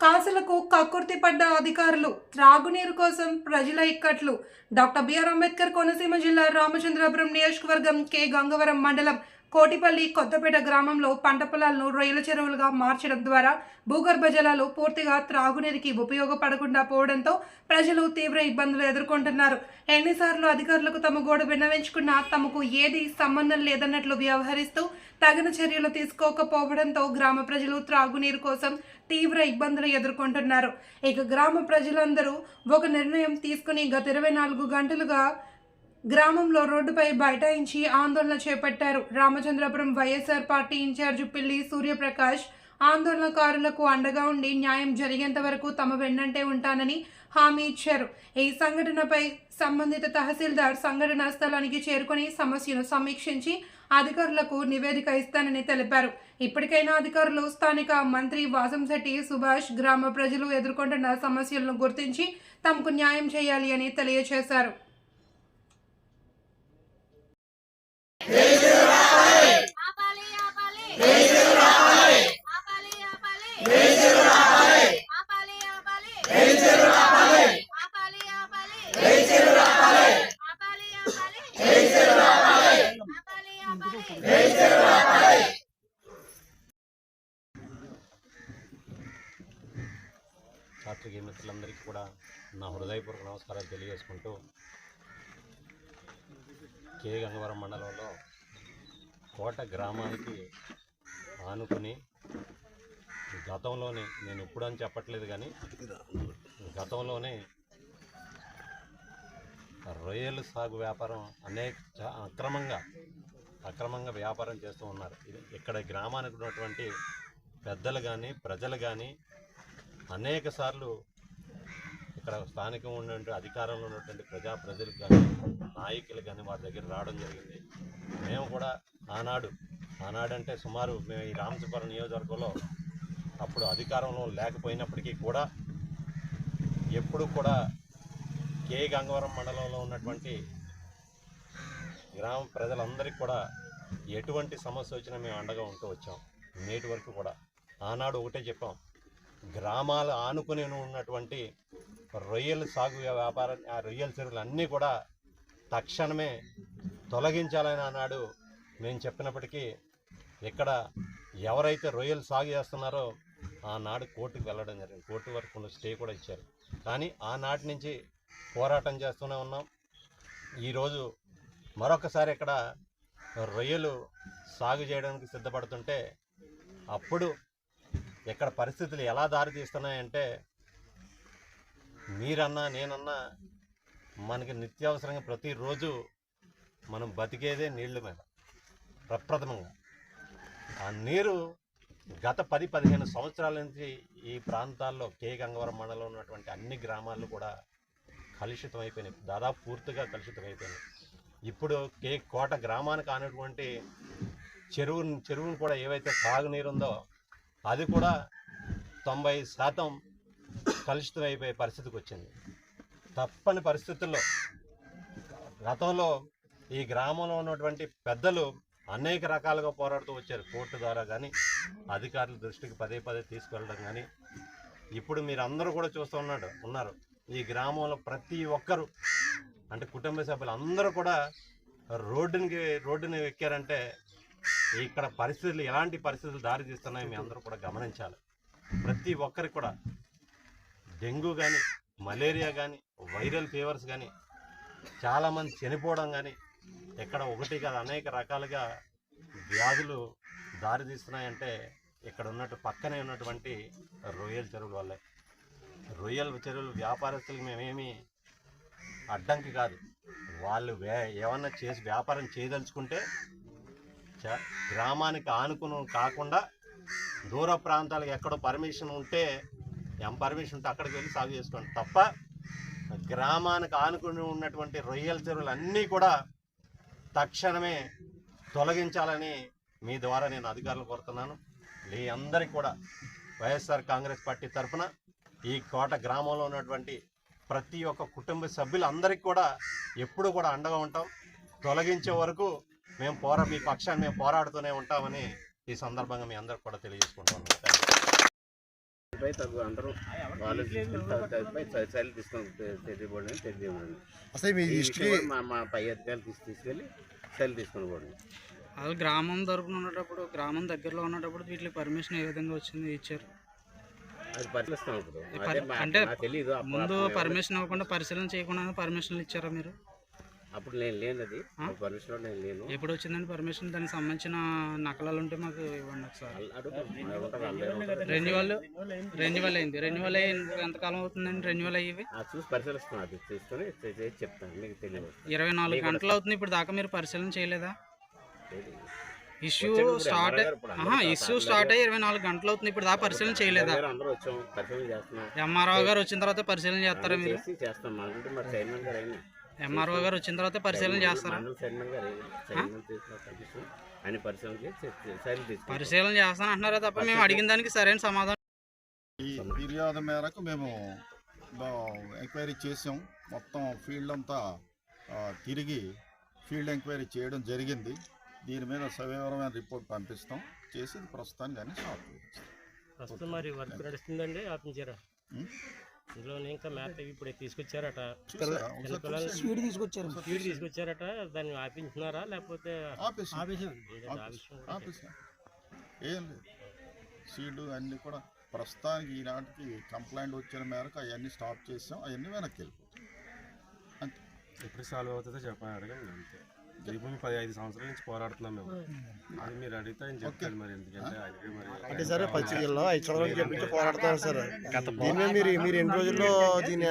కాసులకు కక్కుర్తి పడ్డ అధికారులు త్రాగునీరు కోసం ప్రజల ఇక్కట్లు. డాక్టర్ బిఆర్ అంబేద్కర్ కోనసీమ జిల్లా రామచంద్రపురం నియోజకవర్గం కె గంగవరం మండలం కోటిపల్లి కొత్తపేట గ్రామంలో పంట పొలాలను రొయ్యల చెరువులుగా మార్చడం ద్వారా భూగర్భ జలాలు పూర్తిగా త్రాగునీరుకి ఉపయోగపడకుండా పోవడంతో ప్రజలు తీవ్ర ఇబ్బందులు ఎదుర్కొంటున్నారు. ఎన్నిసార్లు అధికారులకు తమ గోడ విన్నవించుకున్నా తమకు ఏది సంబంధం లేదన్నట్లు వ్యవహరిస్తూ తగిన చర్యలు తీసుకోకపోవడంతో గ్రామ ప్రజలు త్రాగునీరు కోసం తీవ్ర ఇబ్బందులు ఎదుర్కొంటున్నారు. ఇక గ్రామ ప్రజలందరూ ఒక నిర్ణయం తీసుకుని గత ఇరవై నాలుగు గంటలుగా గ్రామంలో రోడ్డుపై బైఠాయించి ఆందోళన చేపట్టారు. రామచంద్రపురం వైఎస్ఆర్ పార్టీ ఇన్ఛార్జ్ పిల్లి సూర్యప్రకాష్ ఆందోళనకారులకు అండగా ఉండి న్యాయం జరిగేంత వరకు తమ వెన్నంటే ఉంటానని హామీ ఇచ్చారు. ఈ సంఘటనపై సంబంధిత తహసీల్దార్ సంఘటన స్థలానికి చేరుకొని సమస్యను సమీక్షించి అధికారులకు నివేదిక ఇస్తానని తెలిపారు. ఇప్పటికైనా అధికారులు స్థానిక మంత్రి వాసంశెట్టి సుభాష్ గ్రామ ప్రజలు ఎదుర్కొంటున్న సమస్యలను గుర్తించి తమకు న్యాయం చేయాలి అని తెలియజేశారు. పాత్రికేయ మిత్రులందరికీ కూడా నా హృదయపూర్వక నమస్కారాలు తెలియజేసుకుంటూ కే గంగవరం మండలంలో కోట గ్రామానికి ఆనుకుని గతంలోనే నేను ఇప్పుడు అని చెప్పట్లేదు కానీ గతంలోనే రొయ్యల సాగు వ్యాపారం అనేక చా- అక్రమంగా అక్రమంగా వ్యాపారం చేస్తూ ఉన్నారు. ఇది ఇక్కడ గ్రామానికి ఉన్నటువంటి పెద్దలు కానీ ప్రజలు కానీ అనేక సార్లు అక్కడ స్థానికంగా ఉన్నటువంటి అధికారంలో ఉన్నటువంటి ప్రజా ప్రజలకు కానీ నాయకులు కానీ వారి దగ్గర రావడం జరిగింది. మేము కూడా ఆనాడు ఆనాడంటే సుమారు మేము ఈ రామచపురం నియోజకవర్గంలో అప్పుడు అధికారంలో లేకపోయినప్పటికీ కూడా ఎప్పుడు కూడా కే. గంగవరం మండలంలో ఉన్నటువంటి గ్రామ ప్రజలందరికీ కూడా ఎటువంటి సమస్య వచ్చినా మేము అండగా ఉంటూ వచ్చాం. నేటి వరకు కూడా ఆనాడు ఒకటే చెప్పాం. గ్రామాలు ఆనుకుని ఉన్నటువంటి రొయ్యల సాగు వ్యాపారం ఆ రొయ్యల చెరువులు అన్నీ కూడా తక్షణమే తొలగించాలని ఆనాడు మేము చెప్పినప్పటికీ ఇక్కడ ఎవరైతే రొయ్యలు సాగు చేస్తున్నారో ఆనాడు కోర్టుకు వెళ్ళడం జరిగింది. కోర్టు వరకు స్టే కూడా ఇచ్చారు. కానీ ఆనాటి నుంచి పోరాటం చేస్తూనే ఉన్నాం. ఈరోజు మరొకసారి ఇక్కడ రొయ్యలు సాగు చేయడానికి సిద్ధపడుతుంటే అప్పుడు ఇక్కడ పరిస్థితులు ఎలా దారితీస్తున్నాయంటే మీరన్నా నేనన్నా మనకి నిత్యావసరంగా ప్రతిరోజు మనం బతికేదే నీళ్ళ మీద ప్రప్రథమంగా. ఆ నీరు గత పది పదిహేను సంవత్సరాల నుంచి ఈ ప్రాంతాల్లో కే. గంగవరం మండలంలో ఉన్నటువంటి అన్ని గ్రామాలు కూడా కలుషితం అయిపోయినాయి దాదాపు పూర్తిగా కలుషితం అయిపోయినాయి ఇప్పుడు కే. కోట గ్రామానికి ఆనటువంటి చెరువు చెరువును కూడా ఏవైతే సాగునీరు ఉందో అది కూడా తొంభై శాతం కలుషితం అయిపోయే పరిస్థితికి వచ్చింది తప్పని పరిస్థితుల్లో గతంలో ఈ గ్రామంలో ఉన్నటువంటి పెద్దలు అనేక రకాలుగా పోరాడుతూ వచ్చారు. కోర్టు ద్వారా కానీ అధికారుల దృష్టికి పదే పదే తీసుకెళ్ళడం కానీ ఇప్పుడు మీరు అందరూ కూడా చూస్తూ ఉన్నాడు ఉన్నారు. ఈ గ్రామంలో ప్రతి ఒక్కరు అంటే కుటుంబ సభ్యులు అందరూ కూడా రోడ్డునికి రోడ్డుని ఎక్కారంటే ఇక్కడ పరిస్థితులు ఎలాంటి పరిస్థితులు దారి తీస్తున్నాయో మీ అందరూ కూడా గమనించాలి. ప్రతి ఒక్కరికి కూడా డెంగ్యూ కానీ మలేరియా కానీ వైరల్ ఫీవర్స్ కానీ చాలామంది చనిపోవడం కానీ ఇక్కడ ఒకటి కాదు అనేక రకాలుగా వ్యాధులు దారి తీస్తున్నాయంటే ఇక్కడ ఉన్నట్టు పక్కనే ఉన్నటువంటి రొయ్యల చెరువుల వల్లే. రొయ్యల చెరువులు వ్యాపారస్తులకు మేమేమి అడ్డంకి కాదు. వాళ్ళు వే ఏమన్నా చేసి వ్యాపారం చేయదలుచుకుంటే గ్రామానికి ఆనుకుని కాకుండా దూర ప్రాంతాలకు ఎక్కడో పర్మిషన్ ఉంటే ఎం పర్మిషన్ ఉంటే అక్కడికి వెళ్ళి సాగు చేసుకోండి. తప్ప గ్రామానికి ఆనుకుని ఉన్నటువంటి రొయ్యల చెరువులు అన్నీ కూడా తక్షణమే తొలగించాలని మీ ద్వారా నేను అధికారులు కోరుతున్నాను. మీ అందరికీ కూడా వైఎస్ఆర్ కాంగ్రెస్ పార్టీ తరఫున ఈ కోట గ్రామంలో ఉన్నటువంటి ప్రతి ఒక్క కుటుంబ సభ్యులందరికీ కూడా ఎప్పుడు కూడా అండగా ఉంటాం. తొలగించే వరకు మేము పోరా మీ పక్షాన్ని మేము పోరాడుతూనే ఉంటామని ఈ సందర్భంగా మీ అందరికి కూడా తెలియజేసుకుంటాం థ్యాంక్ యూ పై తగు అందరూ ఆలోచించుకుని చర్యలు తీసుకొని తెలియబడి అసలు మీ పై అధికారులు తీసి తీసుకెళ్ళి చర్యలు తీసుకొని పోండి. అది గ్రామం తరపున ఉన్నప్పుడు గ్రామం దగ్గరలో ఉన్నప్పుడు వీటికి పర్మిషన్ ఏ విధంగా వచ్చింది ఇచ్చారు? అంటే నాకు తెలియదు అప్పుడు- ముందు పర్మిషన్ ఇవ్వకుండా పరిశీలన చేయకుండా పర్మిషన్లు ఇచ్చారా మీరు? అప్పుడు నేను లేను అది. పర్మిషన్ నేను లేను. ఎప్పుడు వచ్చిందండి పర్మిషన్ దానికి సంబంధించిన నకలాలు ఉంటే మాకు ఇవ్వండి ఒకసారి. రెన్యువల్ రెన్యువల్ అయింది. రెన్యువల్ అయ్యి ఎంతకాలం అవుతుందండి రెన్యువల్ అయ్యి చూసి పరిశీలిస్తాం అది తీసుకొని చెప్తాను. మీకు తెలియదు ఇరవై నాలుగు గంటలు అవుతుంది. ఇప్పుడు దాకా మీరు పరిశీలన చేయలేదా? ఇష్యూ స్టార్ట్ ఇష్యూ స్టార్ట్ అయ్యి ఇరవై నాలుగు గంటలు అవుతుంది. ఇప్పుడు దాకా పరిశీలన చేయలేదా? ఎంఆర్ఓ గారు వచ్చిన తర్వాత పరిశీలన చేస్తారా మీరు? చేసి చేస్తాం. ఎంఆర్ఓ గారు వచ్చిన తర్వాత పరిశీలన చేస్తారా? ఆయన పరిశీలన చేస్తాను అంటున్నారా తప్ప మేము అడిగిన దానికి సరైన సమాధానం ఈ ఫిర్యాదు మేరకు మేము ఎంక్వైరీ చేసాం. మొత్తం ఫీల్డ్ అంతా తిరిగి ఫీల్డ్ ఎంక్వైరీ చేయడం జరిగింది. దీని మీద సవివరమైన రిపోర్ట్ పంపిస్తాం. చేసి ప్రస్తుతానికి కానీ చేస్తాం ప్రస్తుతం మరి వర్క్ నడుస్తుందండి ఆపించారా? ఉం? ఇందులో ఇంకా మేత ఇప్పుడే తీసుకొచ్చారట? ఒకసారి చిన్నపిల్లలు చూసారా? స్పీడ్ తీసుకొచ్చారట దాన్ని ఆపించున్నారా లేకపోతే. ఏం లేదు. సీడు అన్నీ కూడా ప్రస్తుతానికి ఈనాటికి కంప్లైంట్ వచ్చిన మేరకు అవన్నీ స్టాప్ చేసాం. అవన్నీ వెనక్కి వెళ్ళిపోతాం అంతే. ఎప్పుడు సాల్వ్ అవుతుందో చెప్పని అడగండి అంతే. దీపం పది ఐదు సంవత్సరాల నుంచి పోరాడుతున్నాం మేము. అది మీరు అడిగితే ఆయన చెప్తాను మరి ఎందుకంటే ఆయనకి మరి అంటే సరే పచ్చికల్లో ఐదు సంవత్సరాలు చెప్పించి పోరాడతారు సార్. దీని మీద మీరు మీరు ఎన్ని రోజుల్లో దీన్ని